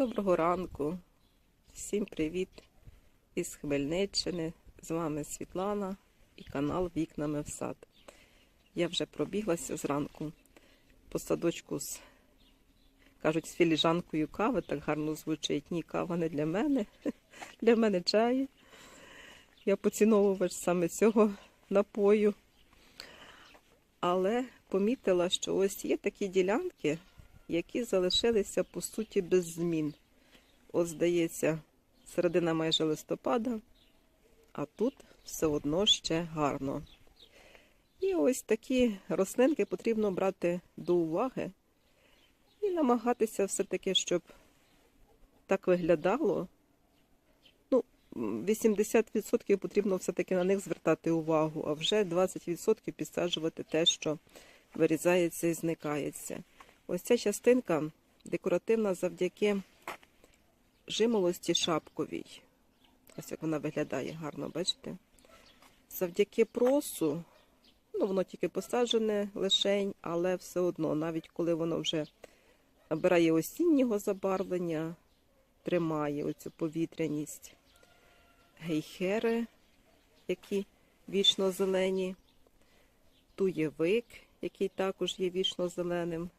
Доброго ранку, всім привіт із Хмельниччини. З вами Світлана і канал Вікнами в сад. Я вже пробіглася зранку по садочку з, кажуть, з філіжанкою кави, так гарно звучить. Ні, кава не для мене, для мене чай. Я поціновувач саме цього напою. Але помітила, що ось є такі ділянки, які залишилися по суті без змін. От, здається, середина майже листопада, а тут все одно ще гарно. І ось такі рослинки потрібно брати до уваги і намагатися все-таки, щоб так виглядало. Ну, 80% потрібно все-таки на них звертати увагу, а вже 20% підсаджувати те, що вирізається і зникається. Ось ця частинка декоративна завдяки жимолості шапковій. Ось як вона виглядає гарно, бачите? Завдяки просу, ну воно тільки посаджене лишень, але все одно, навіть коли воно вже набирає осіннього забарвлення, тримає оцю повітряність. Гейхери, які вічно зелені, туєвик, який також є вічно зеленим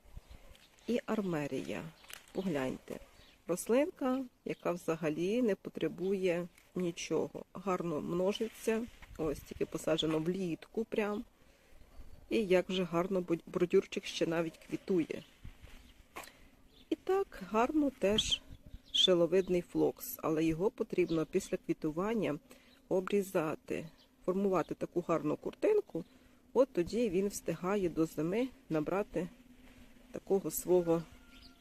і армерія. Погляньте, рослинка, яка взагалі не потребує нічого. Гарно множиться, ось тільки посаджено влітку прям. І як вже гарно бордюрчик ще навіть квітує. І так, гарно теж шиловидний флокс, але його потрібно після квітування обрізати, формувати таку гарну куртинку, от тоді він встигає до зими набрати такого свого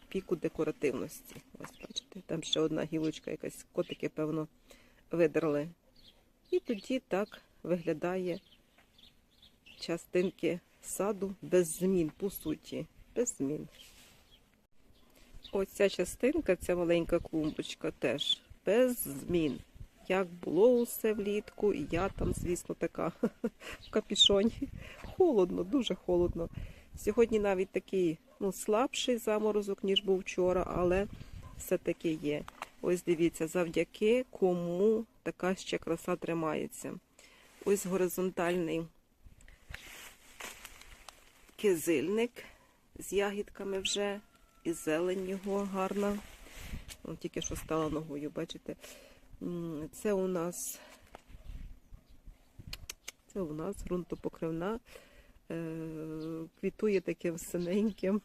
піку декоративності. Ось бачите, там ще одна гілочка, якась котики, певно, видерли. І тоді так виглядає частинки саду без змін, по суті, без змін. Ось частинка, ця маленька клумбочка теж без змін. Як було усе влітку, і я там, звісно, така в капішоні. Холодно, дуже холодно. Сьогодні навіть такий ну, слабший заморозок, ніж був вчора, але все-таки є. Ось дивіться, завдяки кому така ще краса тримається. Ось горизонтальний кизильник з ягідками вже, і зелень його гарна. О, тільки що стала ногою, бачите? Це у нас це у нас ґрунтопокривна. Квітує таким синеньким.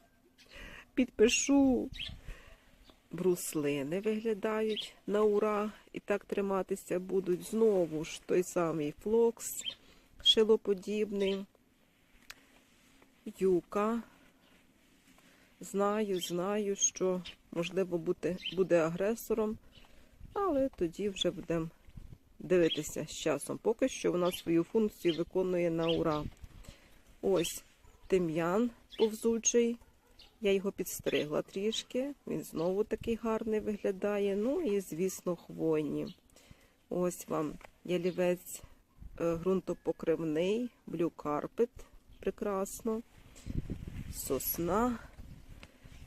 Підпишу. Бруслини виглядають на ура і так триматися будуть. Знову ж той самий флокс, шилоподібний, юка. Знаю, знаю, що можливо бути, буде агресором, але тоді вже будемо дивитися з часом. Поки що вона свою функцію виконує на ура. Ось тим'ян повзучий. Я його підстригла трішки. Він знову такий гарний виглядає. Ну і, звісно, хвойні. Ось вам ялівець е, ґрунтопокривний, блюкарпет. Прекрасно. Сосна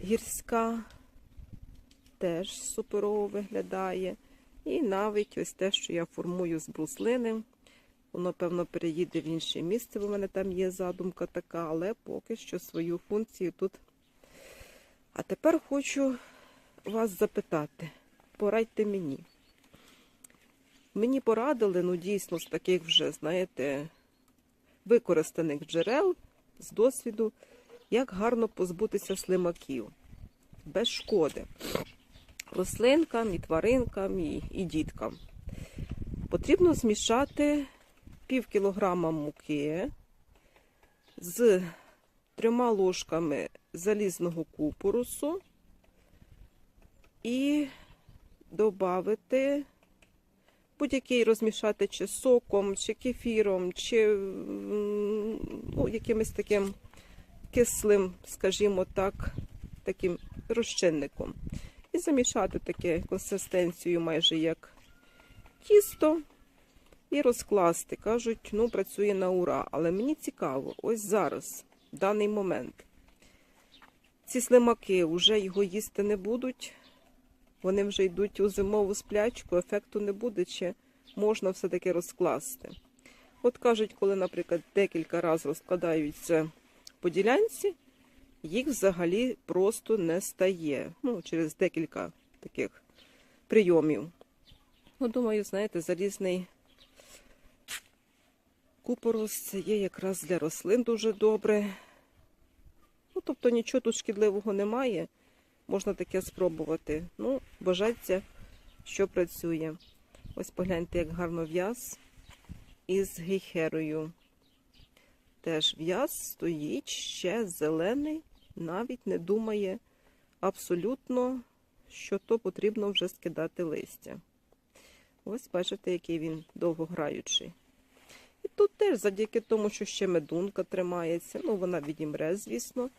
гірська теж суперово виглядає. І навіть ось те, що я формую з бруслини. Воно, певно, переїде в інше місце, бо в мене там є задумка така, але поки що свою функцію тут. А тепер хочу вас запитати, порадьте мені. Мені порадили, ну, дійсно, з таких вже, знаєте, використаних джерел з досвіду, як гарно позбутися слимаків без шкоди. Рослинкам, і тваринкам, і, і діткам. Потрібно змішати пів кілограма муки з трьома ложками залізного купорусу і додати будь-який розмішати чи соком, чи кефіром, чи ну, якимось таким кислим, скажімо так, таким розчинником. І замішати таке консистенцію майже як тісто. І розкласти. Кажуть, ну, працює на ура. Але мені цікаво, ось зараз, в даний момент, ці слимаки вже його їсти не будуть. вони вже йдуть у зимову сплячку, ефекту не буде, чи можна все-таки розкласти. От кажуть, коли, наприклад, декілька разів розкладаються по ділянці, їх взагалі просто не стає. Ну, через декілька таких прийомів. Ну, думаю, знаєте, залізний купорос це є якраз для рослин дуже добре. Ну, тобто нічого тут шкідливого немає. Можна таке спробувати. Ну, бажаться, що працює. Ось погляньте, як гарно в'яз із гейхерою. Теж в'яз стоїть ще зелений, навіть не думає абсолютно, що то потрібно вже скидати листя. Ось бачите, який він довгограючий. Тут теж завдяки тому, що ще медунка тримається, ну вона відімре, звісно.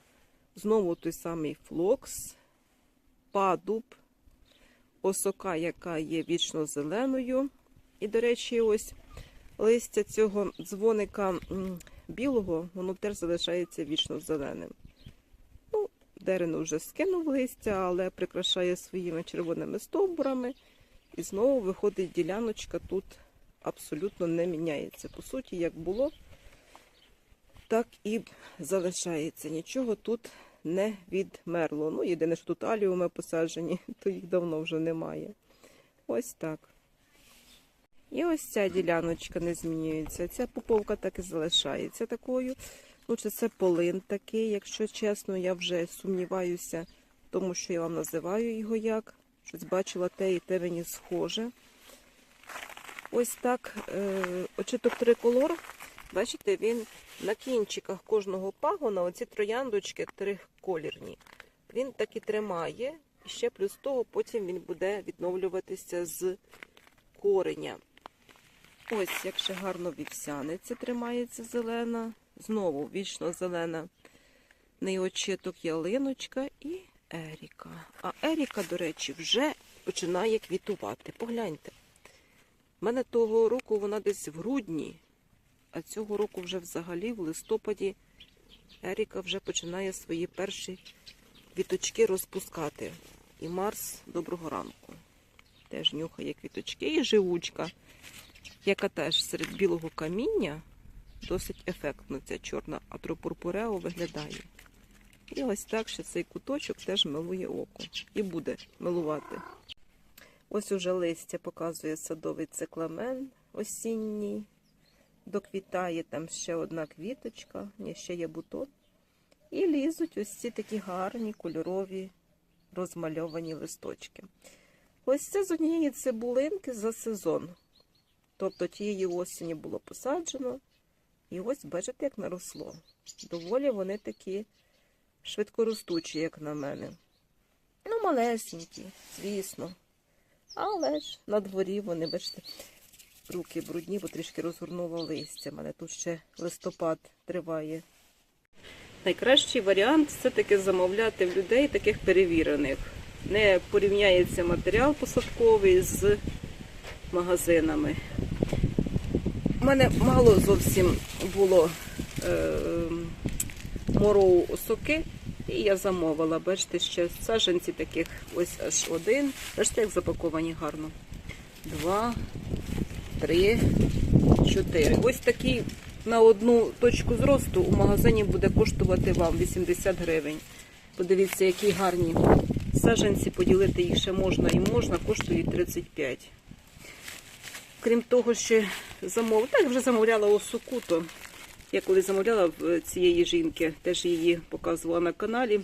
Знову той самий флокс, падуб, осока, яка є вічно зеленою. І, до речі, ось листя цього дзвоника білого, воно теж залишається вічно зеленим. Ну, дерево вже скинув листя, але прикрашає своїми червоними стовбурами. І знову виходить діляночка тут абсолютно не міняється. По суті, як було, так і залишається. Нічого тут не відмерло. Ну, єдине, що тут аліуми посаджені, то їх давно вже немає. Ось так. І ось ця діляночка не змінюється. Ця поповка так і залишається такою. Ну, чи це полин такий, якщо чесно, я вже сумніваюся, тому що я вам називаю його як. Щось бачила те і те мені схоже. Ось так е, очиток триколор. Бачите, він на кінчиках кожного пагона, оці трояндочки триколірні. Він так і тримає. І ще плюс того, потім він буде відновлюватися з кореня. Ось, як ще гарно вівсяниця тримається зелена. Знову вічно зелена неочиток ялиночка і Еріка. А Еріка, до речі, вже починає квітувати. Погляньте. У мене того року вона десь в грудні, а цього року вже взагалі в листопаді Еріка вже починає свої перші квіточки розпускати. І Марс доброго ранку. Теж нюхає квіточки і живучка, яка теж серед білого каміння досить ефектно ця чорна атропурпурео виглядає. І ось так ще цей куточок теж милує око. І буде милувати. Ось уже листя показує садовий цикламен осінній. Доквітає там ще одна квіточка, ще є бутон. І лізуть ось ці такі гарні кольорові розмальовані листочки. Ось це з однієї цибулинки за сезон. Тобто тієї осені було посаджено. І ось бачите, як наросло. Доволі вони такі швидкоростучі, як на мене. Ну, малесенькі, звісно. Але ж на дворі вони, бачите, руки брудні, бо трішки розгорнуло листя. У мене тут ще листопад триває. Найкращий варіант все-таки замовляти в людей таких перевірених. Не порівняється матеріал посадковий з магазинами. У мене мало зовсім було е, мороу осоки, і я замовила. Бачите, ще саджанці таких ось аж один. Бачите, як запаковані гарно. Два, три, чотири. Ось такий на одну точку зросту у магазині буде коштувати вам 80 гривень. Подивіться, які гарні саджанці, поділити їх ще можна і можна, коштують 35. Крім того, що замов... так вже замовляла осоку, то я коли замовляла в цієї жінки, теж її показувала на каналі.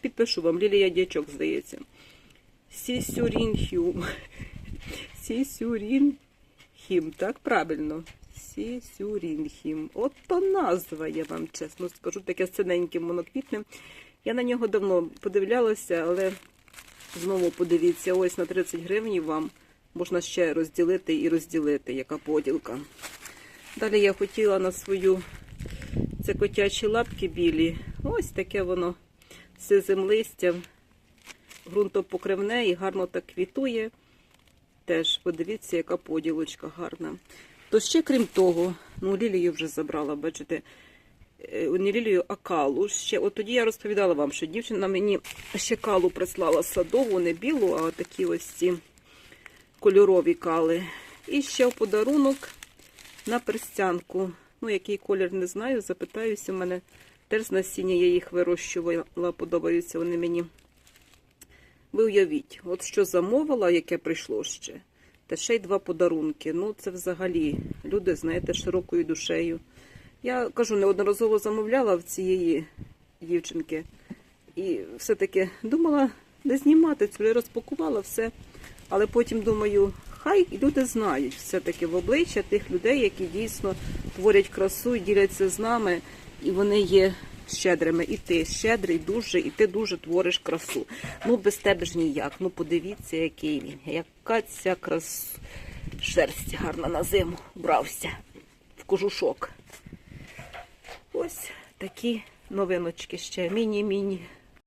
Підпишу вам, Лілія Дячок, здається. Сісюрінхюм. Сісюрінхім, так, правильно. Сісюрінхім. От то назва, я вам чесно скажу, таке синеньким моноквітним. Я на нього давно подивлялася, але знову подивіться, ось на 30 гривень вам можна ще розділити і розділити, яка поділка. Далі я хотіла на свою це котячі лапки білі. Ось таке воно сизим листям, ґрунтопокривне і гарно так квітує. Теж подивіться, яка поділочка гарна. То ще, крім того, ну лілію вже забрала, бачите, е, не лілію, а калу. Ще от тоді я розповідала вам, що дівчина мені ще калу прислала садову, не білу, а такі ось ці кольорові кали. І ще в подарунок на перстянку. Ну, який колір не знаю, запитаюся. У мене теж насіння я їх вирощувала, подобаються вони мені. Ви уявіть, от що замовила, яке прийшло ще. Та ще й два подарунки. Ну, це взагалі люди, знаєте, широкою душею. Я кажу, неодноразово замовляла в цієї дівчинки. І все-таки думала не знімати цю, розпакувала все. Але потім думаю, хай люди знають все-таки в обличчя тих людей, які дійсно творять красу і діляться з нами, і вони є щедрими. І ти щедрий дуже, і ти дуже твориш красу. Ну, без тебе ж ніяк. Ну, подивіться, який він. Яка ця крас... шерсть гарна на зиму брався в кожушок. Ось такі новиночки ще. Міні-міні.